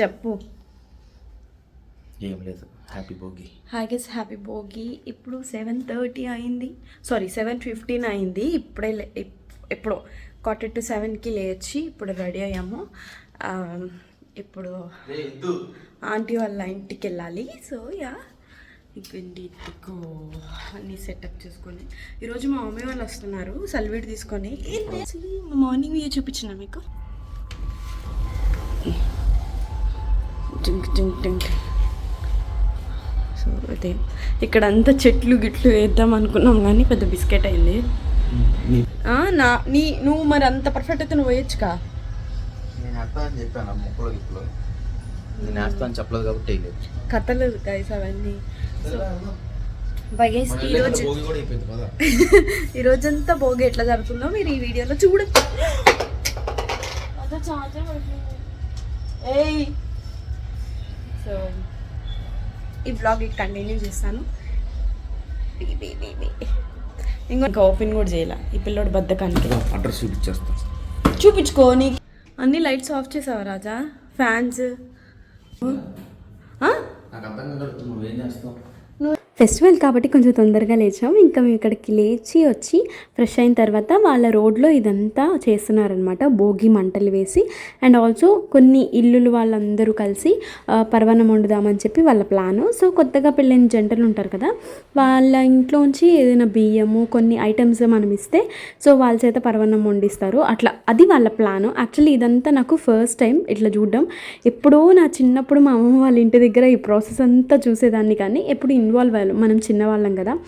చెప్పు. ఏం లేదు. Happy Bhogi hi guys happy Bhogi ఇప్పుడు సెవెన్ థర్టీ అయింది. సారీ సెవెన్ ఫిఫ్టీన్ అయింది. ఇప్పుడే ఎప్పుడో క్వార్టర్ టు సెవెన్కి లేచి ఇప్పుడు రెడీ అయ్యాము. ఆ, ఇప్పుడు ఆంటీ వాళ్ళ ఇంటికి వెళ్ళాలి. సో యా ఇంకండి ఇంటికో అన్నీ సెటప్ చేసుకొని. ఈరోజు మా మమ్మీ వాళ్ళు వస్తున్నారు. సల్వేట్ తీసుకొని. మార్నింగ్ వ్యూ చూపించిన మీకు? టింక్ టింక్ టింక్. సో అదే. ఇక్కడ అంతా చెట్లు గిట్లు వేద్దాం అనుకున్నాం కానీ పెద్ద బిస్కెట్ అయింది. ఆ, నా నీ నువ్వు మరి అంత పర్ఫెక్ట్ అయితే నువ్వు వేయచ్చుకా నేను వేస్తా అని చెప్పాను ముక్కలు గిప్పులు. నేను వేస్తా అని చెప్పలేదు కాబట్టి కథలు గైస్ అవన్నీ. బగేస్ ఈరోజు భోగి కూడా అయిపోయింది కదా. ఈ రోజంతా భోగి ఎట్లా జరుగుతుందో మీరు ఈ వీడియోలో చూడొచ్చు. ఏయ్! సో ఈ బ్లాగ్ కంటిన్యూ చేస్తాను. బీ, బీ, బీ, బీ. ఇంకో ఇంకా ఓపెన్ కూడా చేయాల? ఈ పిల్లోడు బద్దకానికి. అడ్రస్ చూపించేస్తా. చూపించుకో నీ అన్ని లైట్స్ ఆఫ్ చేసావా రాజా? ఫ్యాన్స్ నాకు అర్థం కాదు నువ్వేం చేస్తావు? ఫెస్టివల్ కాబట్టి కొంచెం తొందరగా లేచాం. ఇంకా మేము ఇక్కడికి లేచి వచ్చి ఫ్రెష్ అయిన తర్వాత వాళ్ళ రోడ్లో ఇదంతా చేస్తున్నారనమాట భోగి మంటలు వేసి అండ్ ఆల్సో కొన్ని ఇల్లులు వాళ్ళందరూ కలిసి పర్వణం వండుదామని చెప్పి వాళ్ళ ప్లాను. సో కొత్తగా పెళ్ళైన జంటలు ఉంటారు కదా వాళ్ళ ఇంట్లోంచి ఏదైనా బియ్యము కొన్ని ఐటమ్స్ మనం ఇస్తే సో వాళ్ళ చేత పర్వణం వండిస్తారు. అట్లా అది వాళ్ళ ప్లాను. యాక్చువల్లీ ఇదంతా నాకు ఫస్ట్ టైం ఇట్లా చూడడం. ఎప్పుడో నా చిన్నప్పుడు మా అమ్మ వాళ్ళ ఇంటి దగ్గర ఈ ప్రాసెస్ అంతా చూసేదాన్ని కానీ ఎప్పుడు ఇన్వాల్వ్ అయ్యాను మనం చిన్నవాళ్ళం కదా.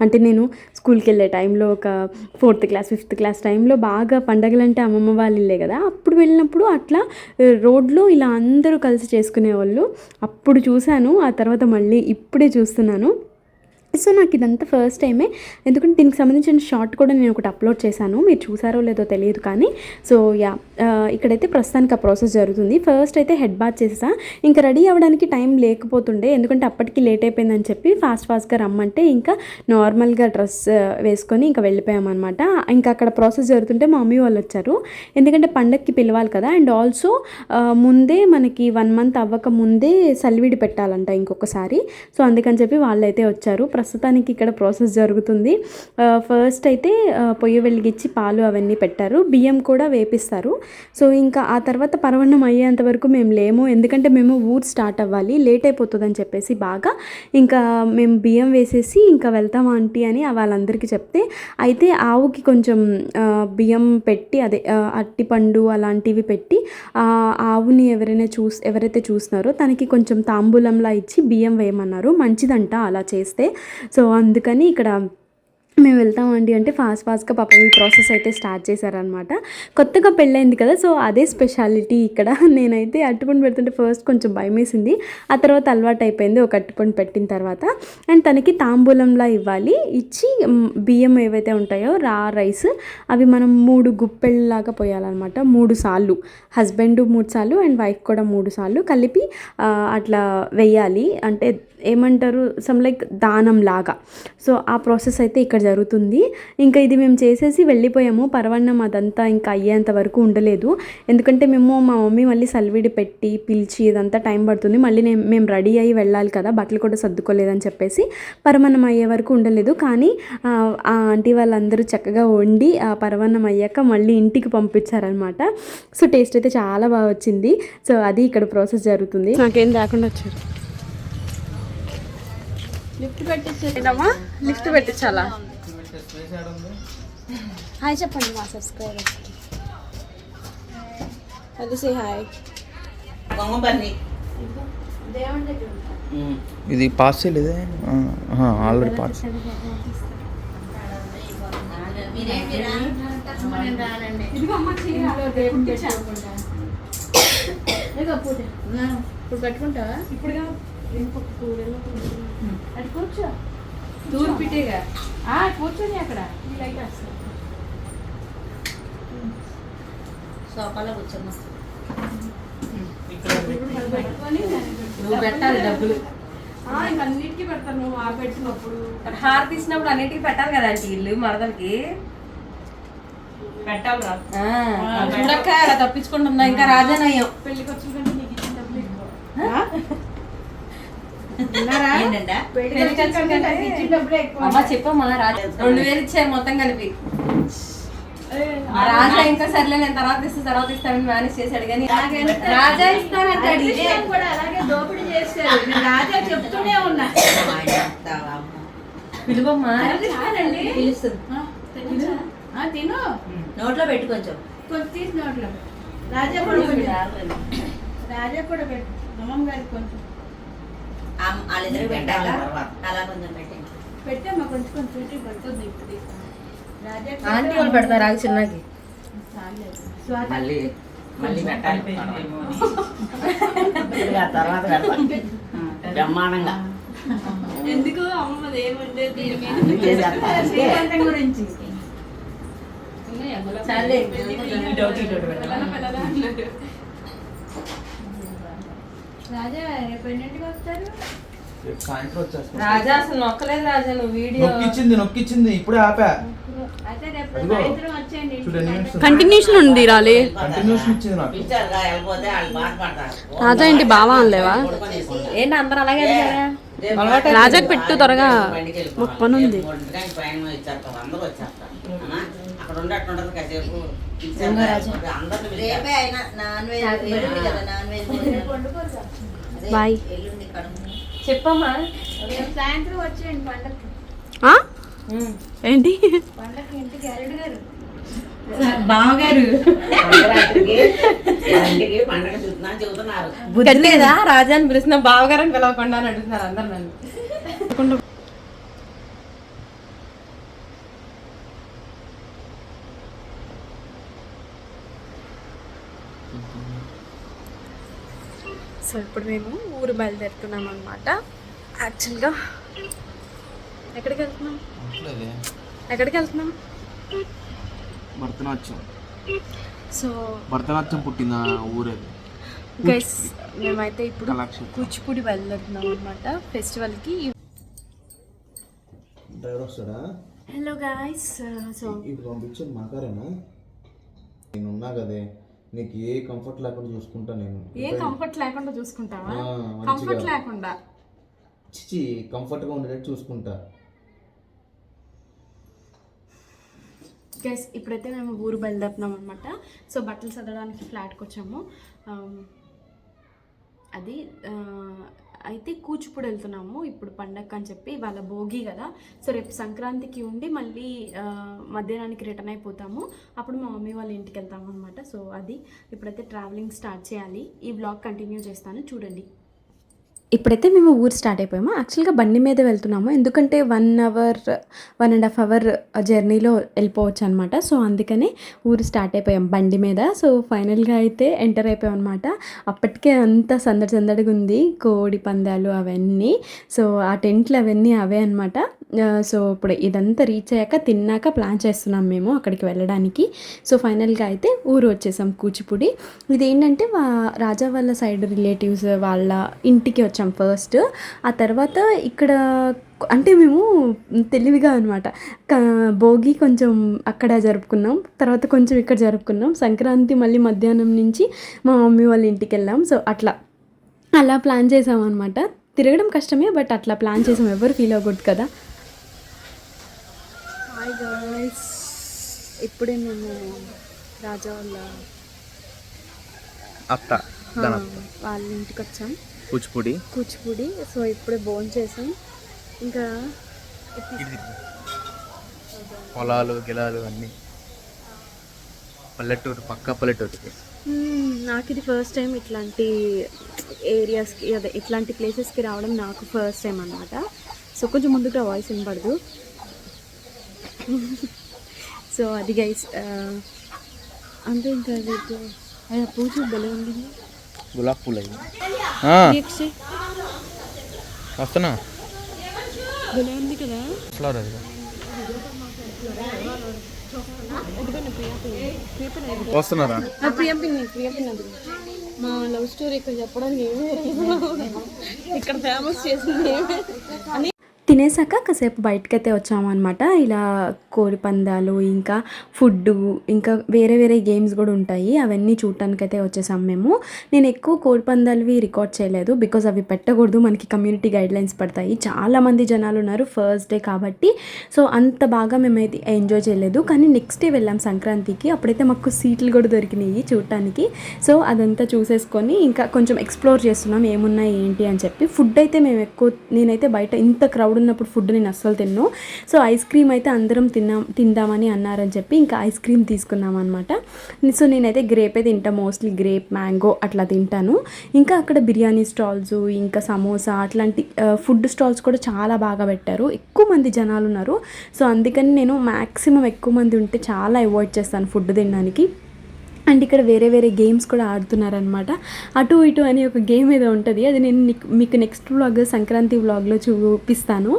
అంటే నేను స్కూల్కి వెళ్ళే టైంలో ఒక ఫోర్త్ క్లాస్ ఫిఫ్త్ క్లాస్ టైంలో బాగా పండగలంటే అమ్మమ్మ వాళ్ళు ఇల్లే కదా. అప్పుడు వెళ్ళినప్పుడు అట్లా రోడ్లో ఇలా అందరూ కలిసి చేసుకునేవాళ్ళు. అప్పుడు చూశాను ఆ తర్వాత మళ్ళీ ఇప్పుడే చూస్తున్నాను. సో నాకు ఇదంతా ఫస్ట్ టైమే ఎందుకంటే దీనికి సంబంధించిన షార్ట్ కూడా నేను ఒకటి అప్లోడ్ చేశాను. మీరు చూసారో లేదో తెలియదు కానీ. సో యా ఇక్కడైతే ప్రస్తుతానికి ఆ ప్రాసెస్ జరుగుతుంది. ఫస్ట్ అయితే హెడ్ బాత్ చేసా ఇంకా రెడీ అవ్వడానికి టైం లేకపోతుండే. ఎందుకంటే అప్పటికి లేట్ అయిపోయిందని చెప్పి ఫాస్ట్ ఫాస్ట్గా రమ్మంటే ఇంకా నార్మల్గా డ్రెస్ వేసుకొని ఇంకా వెళ్ళిపోయామన్నమాట. ఇంకా అక్కడ ప్రాసెస్ జరుగుతుంటే మా మమ్మీ వాళ్ళు వచ్చారు. ఎందుకంటే పండగకి పిలవాలి కదా. అండ్ ఆల్సో ముందే మనకి వన్ మంత్ అవ్వక ముందే సల్విడి పెట్టాలంట ఇంకొకసారి. సో అందుకని చెప్పి వాళ్ళైతే వచ్చారు. ప్రస్తుతానికి ఇక్కడ ప్రాసెస్ జరుగుతుంది. ఫస్ట్ అయితే పొయ్యి వెలిగించి పాలు అవన్నీ పెట్టారు. బియ్యం కూడా వేపిస్తారు. సో ఇంకా ఆ తర్వాత పరవన్నం అయ్యేంత వరకు మేము లేము. ఎందుకంటే మేము ఊరు స్టార్ట్ అవ్వాలి. లేట్ అయిపోతుందని చెప్పేసి బాగా ఇంకా మేము బియ్యం వేసేసి ఇంకా వెళ్తాం ఆంటీ అని వాళ్ళందరికీ చెప్తే అయితే ఆవుకి కొంచెం బియ్యం పెట్టి అదే అట్టిపండు అలాంటివి పెట్టి ఆవుని ఎవరైనా చూస్ ఎవరైతే చూస్తున్నారో తనకి కొంచెం తాంబూలంలా ఇచ్చి బియ్యం వేయమన్నారు. మంచిదంట అలా చేస్తే. సో అందుకని ఇక్కడ మేము వెళ్తామండి అంటే ఫాస్ట్ ఫాస్ట్గా పాపం ఈ ప్రాసెస్ అయితే స్టార్ట్ చేశారనమాట కొత్తగా పెళ్ళైంది కదా సో అదే స్పెషాలిటీ ఇక్కడ. నేనైతే అట్టుపండు పెడుతుంటే ఫస్ట్ కొంచెం భయం వేసింది. ఆ తర్వాత అలవాటు అయిపోయింది ఒక అట్టుపండు పెట్టిన తర్వాత. అండ్ తనకి తాంబూలంలా ఇవ్వాలి. ఇచ్చి బియ్యం ఏవైతే ఉంటాయో రా రైస్ అవి మనం మూడు గుప్పెళ్ళలాగా పోయాలన్నమాట. మూడు సార్లు. హస్బెండ్ మూడు సార్లు అండ్ వైఫ్ కూడా మూడు సార్లు కలిపి అట్లా వెయ్యాలి అంటే ఏమంటారు? సమ్ లైక్ దానం లాగా సో ఆ ప్రాసెస్ అయితే ఇక్కడ జరుగుతుంది. ఇంకా ఇది మేము చేసేసి వెళ్ళిపోయాము. పరవన్నం అదంతా ఇంకా అయ్యేంత వరకు ఉండలేదు. ఎందుకంటే మేము మా మమ్మీ మళ్ళీ సల్విడి పెట్టి పిలిచి ఇదంతా టైం పడుతుంది. మళ్ళీ నేను మేము రెడీ అయ్యి వెళ్ళాలి కదా బట్టలు కూడా సర్దుకోలేదని చెప్పేసి పరవన్నం అయ్యే వరకు ఉండలేదు. కానీ ఆ ఆ ఆంటీ వాళ్ళందరూ చక్కగా వండి ఆ పరవన్నం అయ్యాక మళ్ళీ ఇంటికి పంపించారనమాట. సో టేస్ట్ అయితే చాలా బాగా వచ్చింది. సో అది ఇక్కడ ప్రాసెస్ జరుగుతుంది. నాకేం రాకుండా వచ్చారు. లిఫ్ట్ పెట్టించేదమ్మా లిఫ్ట్ పెట్టించాలా? హాయ్ చెప్పండి మా సబ్స్క్రైబర్స్కి అది సే హాయ్ ఇది పాస్ చేయలేదే ఆల్రెడీ పాస్ ఇప్పుడు కట్టుకుంటావా ఇప్పుడుగా ఆ, కూర్చొని అక్కడ. ఈ లైట్ వస్తుంది. సోఫాలో పెట్టుకొని నువ్వు పెట్టాలి డబ్బులు. ఇంకా అన్నిటికీ పెడతాను. నువ్వు ఆ పెట్టినప్పుడు. హార్ తీసినప్పుడు అన్నిటికీ పెట్టాలి కదా ఆంటీ ఇల్లు మరదలకి. పెట్టాలి చూడక్క అలా తప్పించుకుంటున్నా. ఇంకా రాజానయ్యం పెళ్ళికి వచ్చిన కంటే నీకు ఇచ్చిన డబ్బులు ఎక్కువ ఏంటంటే పెళ్ళి ఖర్చు కంటే అమ్మా చెప్పమ్మా రాజా రెండు వేలు ఇచ్చారు మొత్తం కలిపి. రాజా ఇంకా సర్లే నేను తర్వాత ఇస్తా తర్వాత ఇస్తానని మేనేజ్ చేశాడు కానీ రాజా ఇస్తానంటాడు ఇదే కూడా అలాగే దోపిడీ చేశారు. నేను రాజా చెప్తూనే ఉన్నా. పిలువమ్మా. పిలుస్తుంది ఆ, తిను. నోట్లో పెట్టు కొంచెం. కొంచెం తీసి నోట్లో రాజా కూడా రాజా కూడా పెట్టు. అమ్మమ్మ గారికి కొంచెం. వాళ్ళిద్దరు పెట్టాక అలా కొంచెం పెట్టండి పెట్టమ్మా కొంచెం కొంచెం పడుతుంది ఇప్పుడు ఆంటీ వాళ్ళు పెడతారు ఆగి చిన్నకి మళ్ళీ మళ్ళీ పెట్టాలి ఇదిగా తర్వాత పెడతాం బ్రహ్మాండంగా ఎందుకు గురించి చాలే రాజా రేపు ఎన్నింటికి వస్తారు? రేపు సాయంత్రం వచ్చేస్తాను రాజా అసలు నొక్కలేదు రాజా నువ్వు వీడియో. నొక్కిచ్చింది నొక్కిచ్చింది ఇప్పుడే ఆపా. అయితే రేపు అదిగో. సాయంత్రం వచ్చేయండి చూడు ఎన్ని minutes ఉంది. కంటిన్యూషన్ ఉంది రాలే. కంటిన్యూషన్ ఇచ్చింది నాకు. పిలిచారుగా వెళ్ళిపోతే వాళ్ళు బాధపడతారు రాజా ఏంటి బావా అనలేవా. ఏంటి అందరూ అలాగే అడిగారా? రాజాకి పెట్టు త్వరగా. మాకు పని ఉంది. బాయ్. చెప్పమ్మా సాయంత్రం వచ్చేయండి పండగకి ఆ? ఏంటి? పండగకి ఇంటికి బావగారు. సంక్రాంతికి ఇంటికి పండగ చూస్తున్నా చెబుతున్నారు. బుద్ధి లేదా? రాజాని పిలిచిన బావగారని పిలవకుండా అని అడుగుతున్నారు అందరు నన్ను. సో ఇప్పుడు మేము ఊరు బయలుదేరుతున్నాం అనమాట యాక్చువల్గా ఎక్కడికి వెళ్తున్నాం? ఎక్కడికి వెళ్తున్నాం? భరతనాట్యం. సో భరతనాట్యం పుట్టిన ఊరేది గైస్ మేమైతే ఇప్పుడు. కూచిపూడి బయలుదేరుతున్నాం అనమాట ఫెస్టివల్కి డ్రైవర్ వస్తాడా? హలో గాయస్ సో ఇప్పుడు పంపించేది మాకారేనా నేను ఉన్నా కదే. నీకు ఏ కంఫర్ట్ లేకుండా చూసుకుంటా నేను. ఏ కంఫర్ట్ లేకుండా చూసుకుంటావా. కంఫర్ట్ లేకుండా. చిచి కంఫర్ట్గా ఉండేటట్టు చూసుకుంటా. గైస్ ఇప్పుడైతే మేము ఊరు బయలుదేరుతున్నాం అనమాట సో బట్టలు చదవడానికి ఫ్లాట్కి వచ్చాము. అది అయితే కూచిపూడి వెళ్తున్నాము. ఇప్పుడు పండగ అని చెప్పి వాళ్ళ భోగి కదా. సో రేపు సంక్రాంతికి ఉండి మళ్ళీ మధ్యాహ్నానికి రిటర్న్ అయిపోతాము. అప్పుడు మా మమ్మీ వాళ్ళ ఇంటికి వెళ్తాము అనమాట సో అది ఇప్పుడైతే ట్రావెలింగ్ స్టార్ట్ చేయాలి. ఈ బ్లాగ్ కంటిన్యూ చేస్తాను. చూడండి. ఇప్పుడైతే మేము ఊరు స్టార్ట్ అయిపోయాము? యాక్చువల్గా బండి మీద వెళ్తున్నాము. ఎందుకంటే one hour one and half hour జర్నీలో వెళ్ళిపోవచ్చు అనమాట సో అందుకనే ఊరు స్టార్ట్ అయిపోయాం బండి మీద. సో ఫైనల్గా అయితే ఎంటర్ అయిపోయాం అనమాట అప్పటికే అంత సందడి సందడిగా ఉంది. కోడి పందాలు అవన్నీ. సో ఆ టెంట్లు అవన్నీ అవే అనమాట సో ఇప్పుడు ఇదంతా రీచ్ అయ్యాక తిన్నాక ప్లాన్ చేస్తున్నాం మేము అక్కడికి వెళ్ళడానికి. సో ఫైనల్గా అయితే ఊరు వచ్చేసాం కూచిపూడి. ఇది ఏంటంటే రాజా వాళ్ళ సైడ్ రిలేటివ్స్ వాళ్ళ ఇంటికి వచ్చాం ఫస్ట్ ఆ తర్వాత ఇక్కడ అంటే మేము తెలివిగా అనమాట భోగి కొంచెం అక్కడ జరుపుకున్నాం తర్వాత కొంచెం ఇక్కడ జరుపుకున్నాం. సంక్రాంతి మళ్ళీ మధ్యాహ్నం నుంచి మా మమ్మీ వాళ్ళ ఇంటికి వెళ్ళాం. సో అట్లా. అలా ప్లాన్ చేసాం అనమాట తిరగడం కష్టమే బట్ అట్లా ప్లాన్ చేసాం. ఎవరు ఫీల్ అవ్వకూడదు కదా. హాయ్ గాయ్స్ ఇప్పుడే మేము రాజా వాళ్ళ అత్త వాళ్ళ ఇంటికి వచ్చాం. కూచిపూడి. కూచిపూడి. సో ఇప్పుడే భోజనం చేసాం. ఇంకా పొలాలు గిలాలు అన్నీ. పల్లెటూరు పక్క పల్లెటూరు మ్మ్, నాకు ఇది ఫస్ట్ టైం ఇట్లాంటి ఏరియాస్కి అదే ఇట్లాంటి ప్లేసెస్కి రావడం నాకు ఫస్ట్ టైం అనమాట సో కొంచెం ముందుగా వాయిస్ వినపడదు. సో అది గైస్ అంటే ఇంకా అది ఆ పూజ భలే ఉంది. గులాబ్ పూలు అయ్యి వస్తున్నా? భలే ఉంది కదా. ఫ్లవర్ అది. వస్తున్నారా? ఆ ప్రియం పిన్ని ప్రియం మా లవ్ స్టోరీ ఇక్కడ చెప్పడానికి ఏమీ. ఇక్కడ ఫేమస్ చేసింది ఏమీ అని తినేసాక కాసేపు బయటకైతే వచ్చామన్నమాట. ఇలా కోడి పందాలు ఇంకా ఫుడ్ ఇంకా వేరే వేరే గేమ్స్ కూడా ఉంటాయి. అవన్నీ చూడటానికైతే వచ్చేసాం మేము. నేను ఎక్కువ కోడి పందాలవి రికార్డ్ చేయలేదు. బికాజ్ అవి పెట్టకూడదు. మనకి కమ్యూనిటీ గైడ్ లైన్స్ పడతాయి చాలామంది జనాలు ఉన్నారు ఫస్ట్ డే కాబట్టి. సో అంత బాగా మేమైతే ఎంజాయ్ చేయలేదు. కానీ నెక్స్ట్ డే వెళ్ళాం సంక్రాంతికి. అప్పుడైతే మాకు సీట్లు కూడా దొరికినాయి చూడటానికి. సో అదంతా చూసేసుకొని ఇంకా కొంచెం ఎక్స్ప్లోర్ చేస్తున్నాం. ఏమున్నాయి ఏంటి అని చెప్పి. ఫుడ్ అయితే మేము ఎక్కువ నేనైతే బయట ఇంత క్రౌడ్ ఉన్నప్పుడు ఫుడ్ నేను అస్సలు తిన్నాను సో ఐస్ క్రీమ్ అయితే అందరం తిన్నాం తిందామని అన్నారని చెప్పి ఇంకా ఐస్ క్రీమ్ తీసుకున్నాం అనమాట సో నేనైతే గ్రేపే తింటా మోస్ట్లీ గ్రేప్ మ్యాంగో అట్లా తింటాను. ఇంకా అక్కడ బిర్యానీ స్టాల్స్ ఇంకా సమోసా అట్లాంటి ఫుడ్ స్టాల్స్ కూడా చాలా బాగా పెట్టారు. ఎక్కువ మంది జనాలు ఉన్నారు సో అందుకని నేను మ్యాక్సిమం ఎక్కువ మంది ఉంటే చాలా అవాయిడ్ చేస్తాను ఫుడ్ తినడానికి. అండ్ ఇక్కడ వేరే వేరే గేమ్స్ కూడా ఆడుతున్నారనమాట అటు ఇటు అని ఒక గేమ్ ఏదో ఉంటుంది. అది నేను మీకు నెక్స్ట్ వ్లాగ్ సంక్రాంతి వ్లాగ్లో చూపిస్తాను.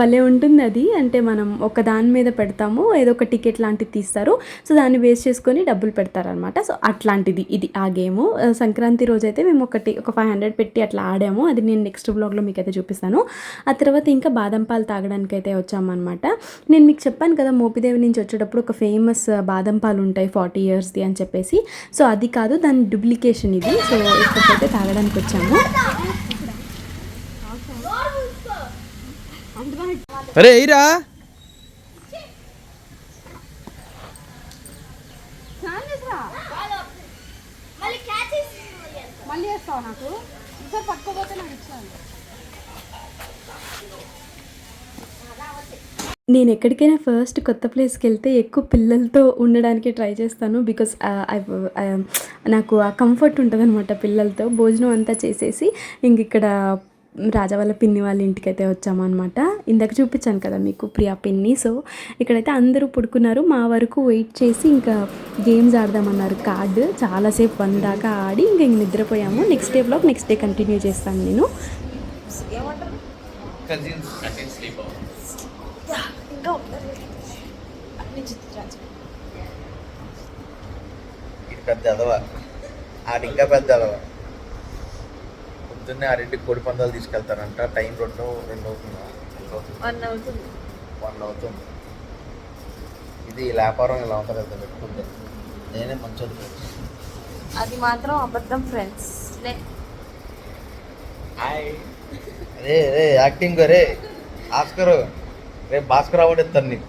భలే ఉంటుంది అది. అంటే మనం ఒక దాని మీద పెడతాము ఏదో ఒక టికెట్ లాంటిది తీస్తారు. సో దాన్ని బేస్ చేసుకొని డబ్బులు పెడతారనమాట సో అట్లాంటిది ఇది ఆ గేము సంక్రాంతి రోజు అయితే మేము ఒకటి ఒక ఫైవ్ హండ్రెడ్ పెట్టి అట్లా ఆడాము. అది నేను నెక్స్ట్ వ్లాగ్లో మీకు అయితే చూపిస్తాను. ఆ తర్వాత ఇంకా బాదం పాలు తాగడానికి అయితే వచ్చామన్నమాట. నేను మీకు చెప్పాను కదా మోపిదేవి నుంచి వచ్చేటప్పుడు ఒక ఫేమస్ బాదం పాలు ఉంటాయి ఫార్టీ ఇయర్స్ది అని చెప్పేసి. సో అది కాదు దాని డూప్లికేషన్ ఇది. సో ఇక్కడికైతే తాగడానికి వచ్చాము. అరే ఎయిరా మళ్ళీ వేస్తావు నాకు? పట్టుకోపోతే నాకు ఇచ్చాను నేను ఎక్కడికైనా ఫస్ట్ కొత్త ప్లేస్కి వెళ్తే ఎక్కువ పిల్లలతో ఉండడానికి ట్రై చేస్తాను బికాస్ uh, uh, నాకు ఆ కంఫర్ట్ ఉంటుందన్నమాట పిల్లలతో. భోజనం అంతా చేసేసి ఇంక ఇక్కడ రాజా వాళ్ళ పిన్ని వాళ్ళ ఇంటికి అయితే వచ్చామన్నమాట. ఇందాక చూపించాను కదా మీకు ప్రియా పిన్ని. సో ఇక్కడైతే అందరూ పుడుకున్నారు. మా వరకు వెయిట్ చేసి ఇంకా గేమ్స్ ఆడదామన్నారు. కార్డు చాలాసేపు వన్ దాకా ఆడి ఇంకా ఇంక నిద్రపోయాము. Next day blog next day continue చేస్తాను నేను. ఇది పెద్ద ఎదవా ఆడు ఇంకా పెద్ద ఎదవా పొద్దున్నే ఆరింటికి కోడి పందాలు తీసుకెళ్తారంట. టైం రెండు రెండు అవుతుందా? వన్ అవుతుంది. వన్ అవుతుంది. ఇది వ్యాపారం ఇలా ఉంటుంది కదా పెట్టుకుంటే. నేనే మంచోడు అది మాత్రం అబద్ధం ఫ్రెండ్స్ అరే రే యాక్టింగ్ రే. ఆస్కర్. రేపు భాస్కర్ అవార్డు ఇస్తాను నీకు.